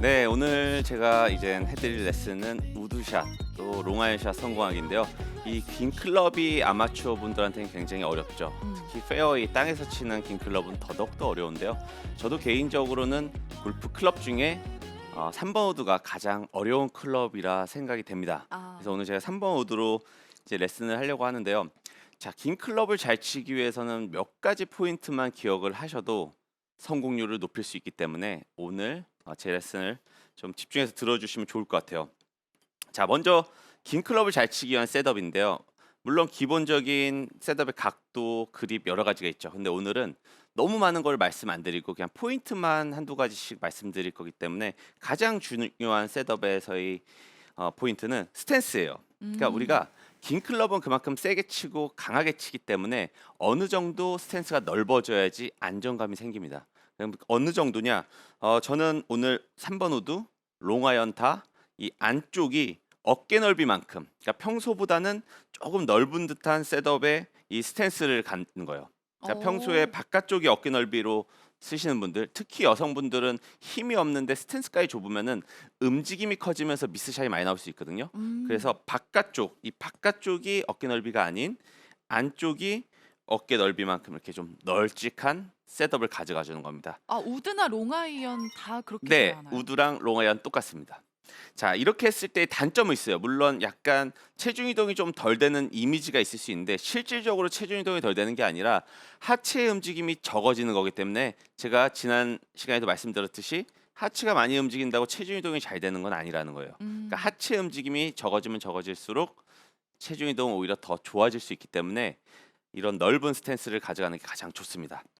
네, 오늘 제가 이제 해드릴 레슨은 우드샷 또 롱아이언샷 성공하기인데요. 이 긴 클럽이 아마추어 분들한테는 굉장히 어렵죠. 음. 특히 페어웨이 땅에서 치는 긴 클럽은 더더욱더 어려운데요. 저도 개인적으로는 골프 클럽 중에 어, 3번 우드가 가장 어려운 클럽이라 생각이 됩니다. 아, 그래서 오늘 제가 3번 우드로 이제 레슨을 하려고 하는데요. 자, 긴 클럽을 잘 치기 위해서는 몇 가지 포인트만 기억을 하셔도 성공률을 높일 수 있기 때문에 오늘 어, 제 레슨을 좀 집중해서 들어주시면 좋을 것 같아요. 자, 먼저 긴 클럽을 잘 치기 위한 셋업인데요. 물론 기본적인 셋업의 각도, 그립 여러 가지가 있죠. 근데 오늘은 너무 많은 걸 말씀 안 드리고 그냥 포인트만 한두 가지씩 말씀드릴 거기 때문에 가장 중요한 셋업에서의 어, 포인트는 스탠스예요. 그러니까 음. 우리가 긴 클럽은 그만큼 세게 치고 강하게 치기 때문에 어느 정도 스탠스가 넓어져야지 안정감이 생깁니다. 그럼 어느 정도냐? 어, 저는 오늘 3번 우드 롱아이언 타이 안쪽이 어깨 넓이만큼, 그러니까 평소보다는 조금 넓은 듯한 셋업에 이 스탠스를 갖는 거예요. 자, 오. 평소에 바깥쪽이 어깨 넓이로 쓰시는 분들, 특히 여성분들은 힘이 없는데 스탠스까지 좁으면은 움직임이 커지면서 미스샷이 많이 나올 수 있거든요. 음. 그래서 바깥쪽 이 바깥쪽이 어깨 넓이가 아닌 안쪽이 어깨 넓이만큼 이렇게 좀 널찍한 셋업을 가져가 주는 겁니다. 아 우드나 롱아이언 다 그렇게 네, 하나요? 우드랑 롱아이언 똑같습니다. 자, 이렇게 했을 때 단점은 있어요. 물론 약간 체중 이동이 좀 덜 되는 이미지가 있을 수 있는데 실질적으로 체중 이동이 덜 되는 게 아니라 하체 움직임이 적어지는 거기 때문에 제가 지난 시간에도 말씀드렸듯이 하체가 많이 움직인다고 체중 이동이 잘 되는 건 아니라는 거예요. 음. 그러니까 하체 움직임이 적어지면 적어질수록 체중 이동은 오히려 더 좋아질 수 있기 때문에 이런 넓은 스탠스를 가져가는 게 가장 좋습니다.